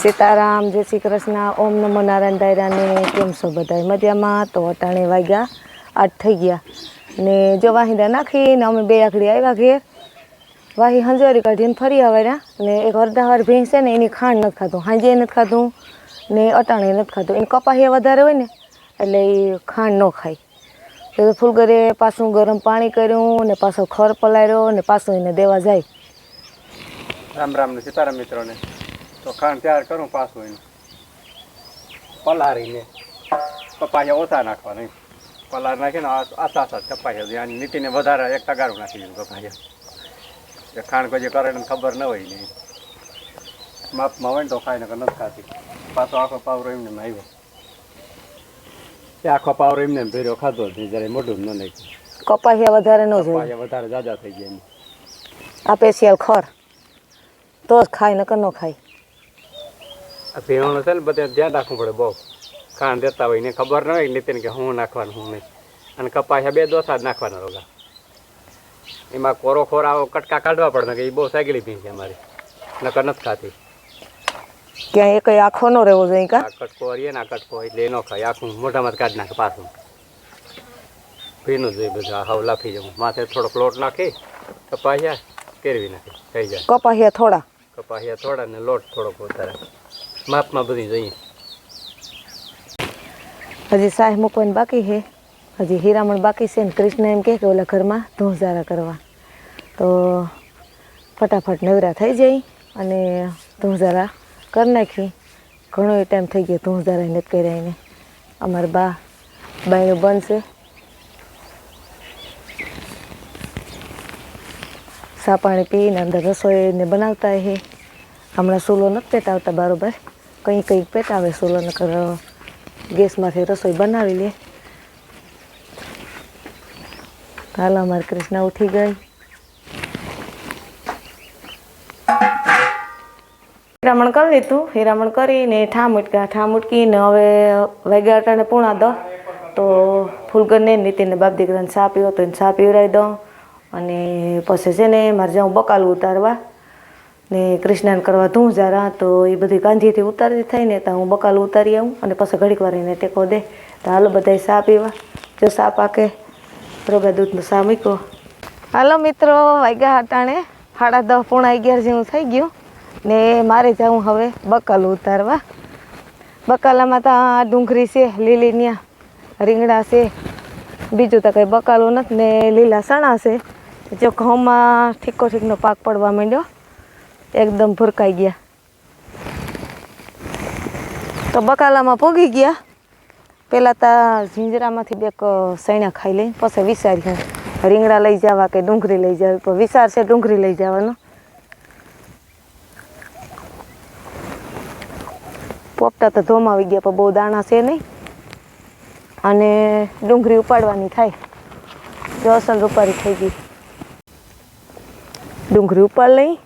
સીતારામ, જય શ્રી કૃષ્ણ, ઓમ નમો નારાયણ દાયરાને કેમ છો બધા મજામાં? તો અટાણે વાગ્યા આઠ થઈ ગયા. ને જો વાહિંદા નાખીને અમે બે આખડી આવ્યા ઘેર. વાહી હંજવારી કાઢીને ફરી આવ્યા ને એક અડધાવાર ભેંસ છે ને, એની ખાંડ નથી ખાધું. હાંજે નથી ખાધું ને અટાણે નથી ખાધું. એને કપાહી વધારે હોય ને, એટલે એ ખાંડ ન ખાય. તો ફૂલગરે પાછું ગરમ પાણી કર્યું ને પાછો ખર પલાળ્યો ને પાછું એને દેવા જાય. રામ રામ સીતારામ મિત્રોને. તો ખાંડ તૈયાર કરું પાછું એનું. પલાળીને. કપાયા ઓછા નાખવાના નહીં પલાર નાખીને આ- આસા આછા કપાયા અને નીતિને વધારે એક તગારું નાખી દીધું કપાયા એ ખાંડ કોઈ કરે ને ખબર ન હોય નહીં માપમાં હોય ને તો ખાય ને નથી ખાતી. પાછો આખો પાવરો એમને એમ આવ્યો. એ આખો પાવરો એમને એમ ભેર્યો ખાધો જ નહીં જ્યારે મોઢું ન નાખ્યું. કપાસિયા વધારે ન જોઈએ. વધારે જાજા થઈ ગયા એમ. આ સ્પેશિયલ ખર. તો જ ખાય નકર ન ખાય. આ ભેણો છે ને બધે ધ્યાન રાખવું પડે બહુ. ખાંડ દેતા હોય ને ખબર ન હોય નીતિન કે હું નાખવાનું હું નહીં. અને કપાસ બે દોસા જ નાખવાના રોગા. એમાં કોરો ખોર આવો કટકા કાઢવા પડે કે એ બહુ સાગેલી ભીણ છે અમારી. નકર નથી ખાતી. ક્યાંય એક આખો ન રહેવો જોઈએ કા? કટકો હરીએ ના કટકો એટલે એ ન ખાય. આખું મોઢામાં કાઢ નાખે પાછું. ભીનું જોઈએ બધું હાવ લાફી જવું. માથે થોડોક લોટ નાખી કપાહિયા કેરવી નાખી થઈ જાય. કપાહિયા થોડા. કપાહિયા થોડા ને લોટ થોડોક વધારે. માપમાં બધી જોઈએ. હજી સાહેબ મૂકવાની બાકી છે. હજી હીરામણ બાકી છે ને કૃષ્ણ એમ કહે કે ઓલા ઘરમાં ધોંઝારા કરવા. તો ફટાફટ નવરા થઈ જાય અને ધોંઝારા કરી નાખી. ઘણો ટાઈમ થઈ ગયો ધોંઝારા નથી કર્યા એને. અમારા બા બાયનું બનશે સાપાણી પીને અંદર રસોઈને બનાવતા હે હમણાં સૂલો નથી પેટાવતા બરાબર. કંઈ કંઈક પેટાવે સૂલો, નકર ગેસમાંથી રસોઈ બનાવી લે. હાલ અમારે કૃષ્ણા ઉઠી ગઈ. હીરામણ કરી લીધું, હીરામણ કરીને ઠામ ઉટકા ઠામ ઉટકીને હવે વૈગાટાને પૂણા દો. તો ફૂલગરને નીતિને બાપ દીકરાને ચા પીવો તો એને ચા પીવરાવી દઉં અને પછી છે ને મારે જાઉં બકાલું ઉતારવા ને કૃષ્ણાને કરવા ધૂં જારા, તો એ બધી ગાંધીથી ઉતારી થાય ને તો હું બકાલ ઉતારી આવું અને પછી ઘડીક વાર એને ટેકો દે. તો હાલો બધા સા પીવા. જો સા પાકે, રોગા દૂધનો સા મૂક્યો. હાલો મિત્રો, વાગ્યા હટાણે. સાડા દસ પૂણા અગિયાર જેવું થઈ ગયું. ને મારે જાઉં હવે બકાલું ઉતારવા. બકાલામાં તો ડુંગળી છે, લીલી ન્યા, રીંગણા છે. બીજું તો કંઈ બકાલું નથી ને લીલા સણા છે. જો ઘઉંમાં ઠીકો ઠીકનો પાક પડવા માંડ્યો. એકદમ ભરકાઈ ગયા. તો બકાલામાં પોગી ગયા. પહેલાં તો ઝીંજરામાંથી બેક સૈણા ખાઈ લઈ પછી વિચાર્યું રીંગણા લઈ જવા કે ડુંગળી લઈ જવી? પણ વિચાર છે ડુંગળી લઈ જવાનો. પોપટા તો ધોમાવી ગયા, પણ બહુ દાણા છે નહીં. અને ડુંગળી ઉપાડવાની થાય. જો અસલ રૂપારી થઈ ગઈ. ડુંગળી ઉપાડ લઈ.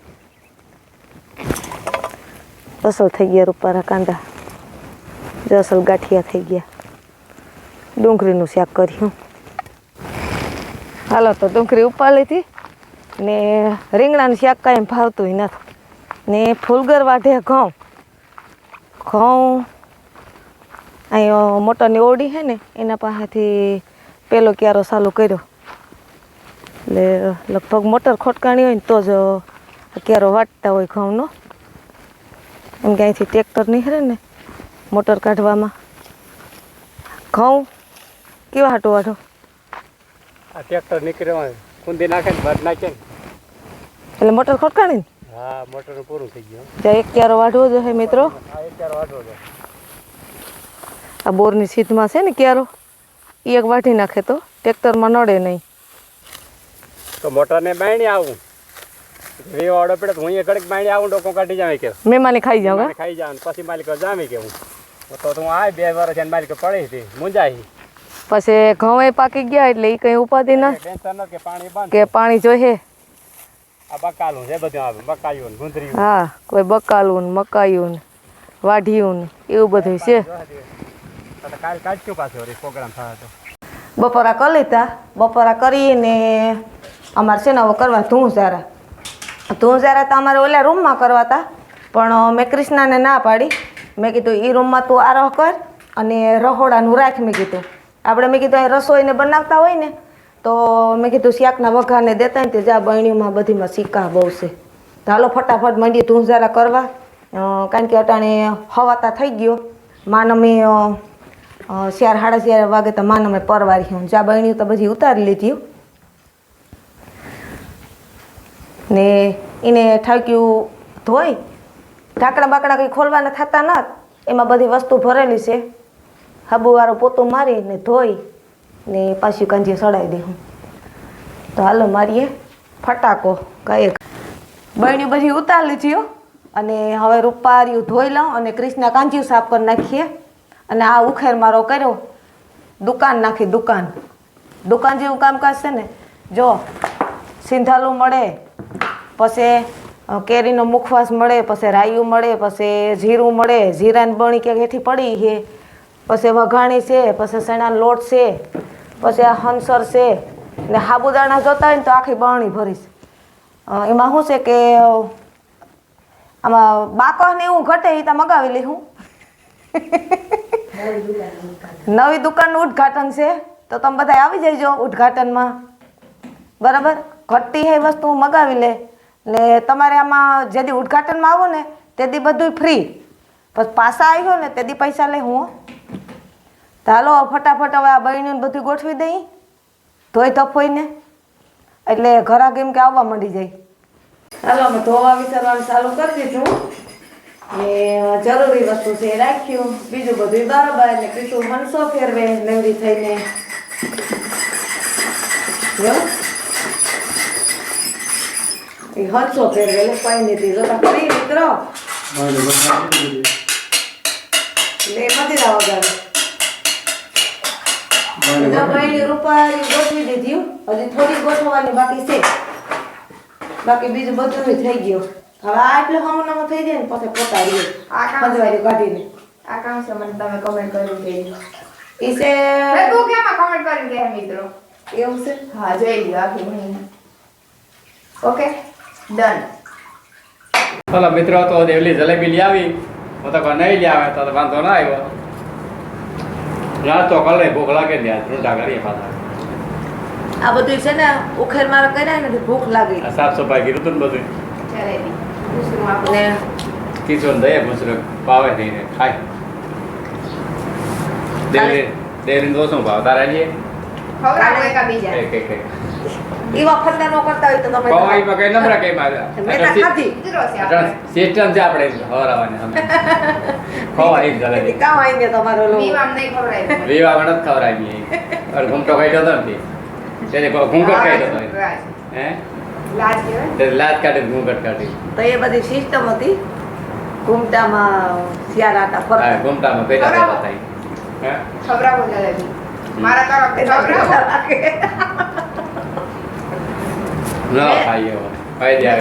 અસલ થઈ ગયા રૂપારા કાંદા. જે અસલ ગાંઠિયા થઈ ગયા. ડુંગળીનું શાક કર્યું. હાલો તો ડુંગળી ઉપાડી હતી ને રીંગણાનું શાક કાંઈ ભાવતું નથી. ને ફૂલગર વાઢે ઘઉં. ઘઉં અહીં મોટરની ઓડી છે ને, એના પાસેથી પેલો ક્યારો ચાલુ કર્યો. એટલે લગભગ મોટર ખોટકાણી હોય ને તો જ ક્યારો વાટતા હોય ઘઉંનો. એમ કે અહીંથી ટ્રેક્ટર નીકળે ને મોટર કાઢવામાં? ઘઉં કેવા હાટો વાઢો? આ ટ્રેક્ટર નીકળ્યો કુંદી નાખે ને ભાત નાખે. એટલે મોટર ખોટકાણી ને? હા મોટર પૂરું થઈ ગયું. ત્યાં એક ક્યારો વાઢવો જોઈએ મિત્રો. એક આ બોરની સીધમાં છે ને ક્યારો? એ એક વાઢી નાખે તો ટ્રેક્ટરમાં નડે નહીં. તો મોટરને બાયણી આવું. વીવો ઓડો પડે તો હું એ ઘડીક બાયણી આવું ડોકો કાઢી જાવે કે. મે મહેમાની ખાઈ જાવ મને ખાઈ જાવ પછી માલિક જામે કે હું. તો તું આ બે વર્ષ એને માલિક પડી હતી. મુંજાઈ પછી ઘઉં પાકી ગયા એટલે એ કઈ ઉપાધિ ના. કે પાણી બંધ. કે પાણી જોઈએ. આ બકાલું છે બધું આવે બકાયું ને ગુંદરીયું. હા કોઈ બકાલું ને મકાયું ને વાઢિયું ને એવું બધું છે. કાલ કાઢ્યું પાછું પ્રોગ્રામ થયો તો. બપોરા કરી લીધા. બપોરા કરીને અમારે છે ને હવે કરવા ધૂંઝારા ધૂંઝારા તો અમારે ઓલા રૂમમાં કરવા હતા પણ મેં કૃષ્ણાને ના પાડી. મેં કીધું એ રૂમમાં તું આરોહ કર અને રહોડાનું રાખ, મેં કીધું. આપણે મેં કીધું, અહીં રસોઈને બનાવતા હોય ને, તો, મેં કીધું, શાકના વઘારને દેતા ને, તે જા બહેણીઓમાં બધીમાં સિક્કા બહુ છે તો હાલો, ફટાફટ મંડી ધૂંઝારા કરવા. કારણ કે અટાણે હવાતા થઈ ગયો. માનમે અમે ચાર સાડા ચાર વાગે તો માન અમે પરવારી હું. જા બહેણીઓ તો બધી ઉતારી લીધી ને એને ઠાક્યું ધોઈ, ઢાંકણા બાકડા કંઈ ખોલવાના થતા ન એમાં બધી વસ્તુ ભરેલી છે. હાબુવાળો પોતું મારીને ધોઈ ને પાછી કાંજી સડાવી દઉં તો હાલો મારીએ ફટાકો કઈ બહેણી બધી ઉતાર લીધી અને હવે રૂપાર્યું ધોઈ લઉં અને ક્રિષ્ના કાંજીયું સાફ કરી નાખીએ. અને આ ઉખેર મારો કર્યો. દુકાન નાખી દુકાન. દુકાન જેવું કામકાજ છે ને, જો સિંધાલું મળે પછી કેરીનો મુખવાસ મળે, પછી રાયું મળે, પછી જીરું મળે, જીરાની બણી ક્યાંક હેઠી પડી છે. પછી વઘાણી છે, પછી ચણાનો લોટ છે, પછી આ હંસર છે. ને સાબુદાણા જોતા હોય ને તો આખી બરણી ભરીશ એમાં શું છે કે આમાં બાકસ ને એવું ઘટે એ તો મગાવી લઈ હું નવી દુકાનનું ઉદ્ઘાટન છે. તો તમે બધા આવી જઈજો ઉદ્ઘાટનમાં. બરાબર? ઘટતી હે વસ્તુ મગાવી લે. ને તમારે આમાં જેદી ઉદ્ઘાટનમાં આવો ને તેદી બધું ફ્રી પછી પાછા આવ્યો ને તેદી પૈસા લે હું તો હાલો, ફટાફટ હવે આ બહેનીને બધું ગોઠવી દઈ. ધોઈ ધપોઈને એટલે ઘરા એમ કે આવવા માંડી જાય. હાલો, અમે ધોવા વિચારવાનું ચાલુ કરી દીધું. ને જરૂરી વસ્તુ છે એ રાખ્યું. બીજું બધું બરાબર. એટલે કીધું, મનસો ફેરવે, નવરી થઈને. જો એ હંસો ફેરવે એટલે કોઈ નથી. જોતા કરી મિત્રો. એટલે મદિરા વગાડે દબાઈની રૂપાળી ગોઠવી દીધી. હજી થોડી ગોઠવવાની બાકી છે. બાકી બીજું બધું થઈ ગયું. હવે આ એટલે હમણાં થઈ જાય ને પછી પોતા રહીએ. આ કામ કાઢીને. આ કામ છે મને તમે કમેન્ટ કર્યું કે ઈ છે તું કેમાં કમેન્ટ કરીને કહે મિત્રો. એવું છે? હા જોઈ લ્યો આખી ઓકે ડન ચાલો મિત્રો તો દેવલી જલેબી લઈ આવી. હું તો કોઈ નહીં લઈ આવે તો વાંધો ના આવ્યો. તો કલે ભૂખ લાગે ને યાર. ઊંધા કરીએ પાછા. આ બધું છે ને ઉખેર મારા કર્યા ને ભૂખ લાગી. આ સાફ સફાઈ કર્યું હતું ને બધું? આપણે ને. કિશોર દઈએ ભૂસરો પાવે થઈને ખાય. દેવલી દેવલી તો શું ભાવ. તારા લઈએ ખવડાવો એકા બીજા કે કઈ કઈ એવા ફંદા નો કરતા હોય તો તમે કઈ કઈ મેં ખાધી સિસ્ટમ છે આપણે. અમે કામ આવી ગયા તમારો નહીં અરે ઘૂમટો ખાઈ હતો નથી. તેને ઘૂંઘટ ખાઈ લાજ હે? લાજ કહેવાય તે લાત કાઢી ઘૂંઘટ કાઢી. તો એ બધી સિસ્ટમ હતી. ઘૂમટામાં શિયાળા ફરતા ઘૂમટામાં પેટા પેટા થાય. હે? ખવડાવો જલેબી. મારા ન ખાઈએ હવે ખાઈ દે આવી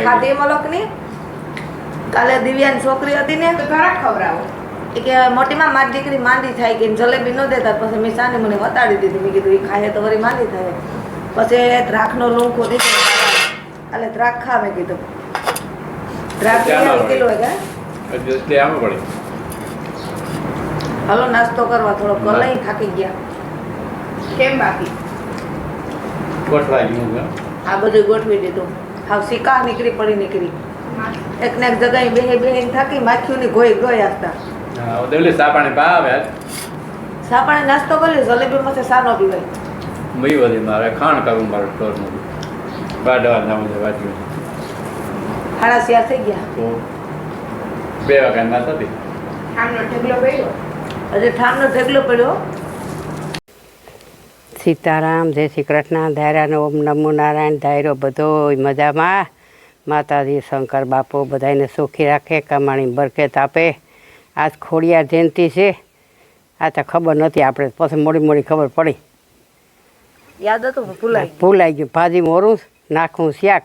ખાધી મલકની કાલે દિવ્યાની છોકરી હતી ને તો ઘરાક ખવડાવો. કે મોટીમાં મારી દીકરી માંદી થાય કે જલેબી ન દેતા પછી મેં સાને મને વતાડી દીધી. મેં કીધું એ ખાય તો વળી માંદી થાય. પછી દ્રાખનો લૂંખો દીધો એટલે દ્રાખ ખા મેં કીધું. વળી. કિલો હે પછી તે આમ પડે. હાલો નાસ્તો કરવા થોડોક કલાઈ થાકી ગયા. કેમ બાકી? ગયું. આ બધું ગોઠવી દીધું. હાવ શિકાર નીકળી પડી નીકળી. એક ને એક જગ્યાએ બેહી બેહે થાકી માખીઓની ગોઈ ગઈ હતા હા દેવલી સાપાણી ભાવે સાપાણે નાસ્તો કર્યો સા નો પીવાય. મય બધી મારે ખાણ કરવું મારે સ્ટોરનું બાડવા ના મને વાંચ્યું સાડા સિયા થઈ ગયા. તો બે વાગ્યાની વાત હતી આમનો ઢગલો પડ્યો. હજી ઠામનો ઢગલો પડ્યો. સીતારામ જય શ્રી કૃષ્ણ ધાર્યાનો ઓમ નમો નારાયણ ધાયરો બધો મજામાં. માતાજી શંકર બાપુ બધાને સુખી રાખે કમાણી બરકત આપે. આજ ખોડિયાર જયંતિ છે. આ તો ખબર નથી આપણે. પછી મોડી મોડી ખબર પડી. યાદ હતું ભૂલાઈ ગયું. ભૂલાઈ ગયું. ભાજી મોરું નાખું શાક.